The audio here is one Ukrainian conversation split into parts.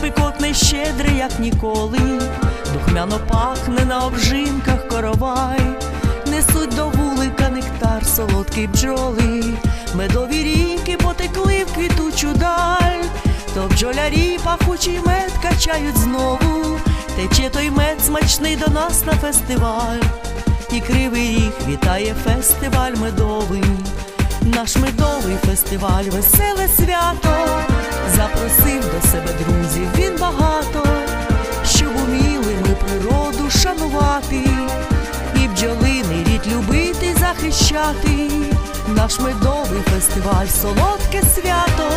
спекотне, щедре, як ніколи, духмяно пахне на обжинках коровай, несуть до вулика нектар, солодкий бджоли, медові ріки потекли в квітучу даль, то бджолярі пахучий мед качають знову, тече той мед смачний до нас на фестиваль, і кривий ріг вітає фестиваль медовий. Наш медовий фестиваль, веселе свято, запросив до себе друзів він багато, щоб уміли ми природу шанувати, і бджолиний рід любити, захищати. Наш медовий фестиваль, солодке свято,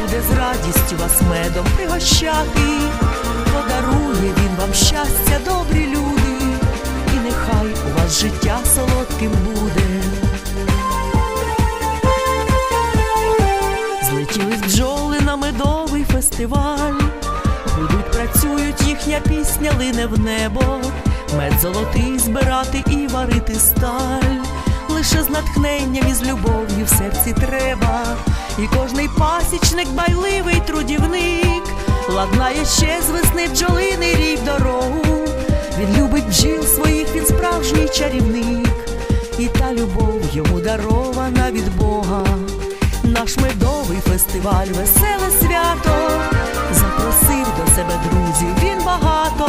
буде з радістю вас медом пригощати, подарує він вам щастя, добрі люди, і нехай у вас життя солодким буде. Фестиваль, Гудуть, працюють, їхня пісня лине в небо, мед золотий збирати і варити сталь. Лише з натхненням і з любов'ю в серці треба, і кожний пасічник байливий трудівник, ладнає ще з весни бджолиний рік дорогу. Він любить бджіл своїх, він справжній чарівник, фестиваль, веселе свято, запросив до себе друзів він багато,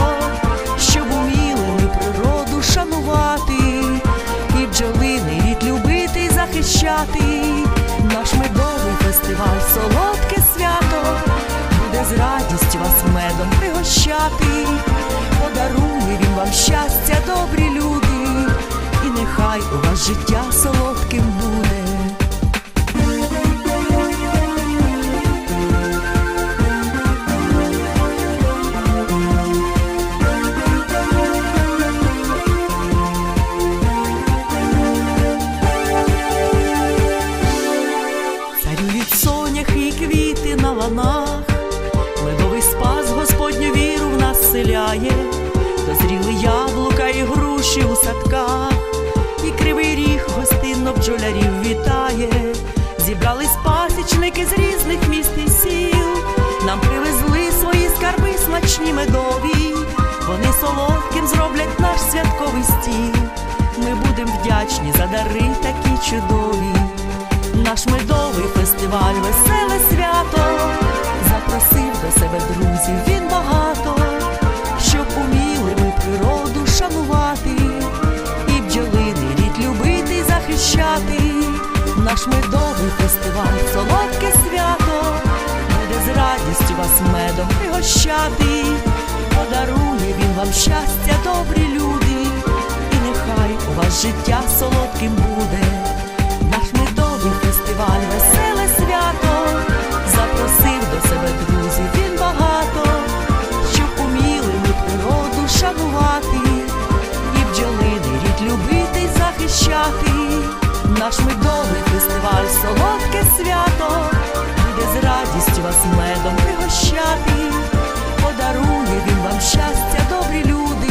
щоб уміли ми природу шанувати, і бджолиний рід любити і захищати. Наш медовий фестиваль, солодке свято, буде з радістю вас медом пригощати, подарує він вам щастя, добрі люди, і нехай у вас життя солодким Царюють соняхи і квіти на ланах, медовий спас Господню віру в нас селяє, дозріли яблука і груші у садках, і кривий ріг гостинно бджолярів вітає, зібрались пасічники з різних міст і сіл, нам привезли свої скарби смачні медові, вони солодким зроблять наш святковий стіл. Ми будемо вдячні за дари такі чудові. Наш медовий фестиваль, веселе свято, запросив до себе друзів він багато, щоб уміли ми природу шанувати, і бджолиний рід любити захищати. Наш медовий фестиваль, солодке свято, буде з радістю вас медом пригощати, подарує він вам щастя, добрі люди, і нехай у вас життя солодким радістю вас медом пригощати, подарує він вам щастя, добрі люди.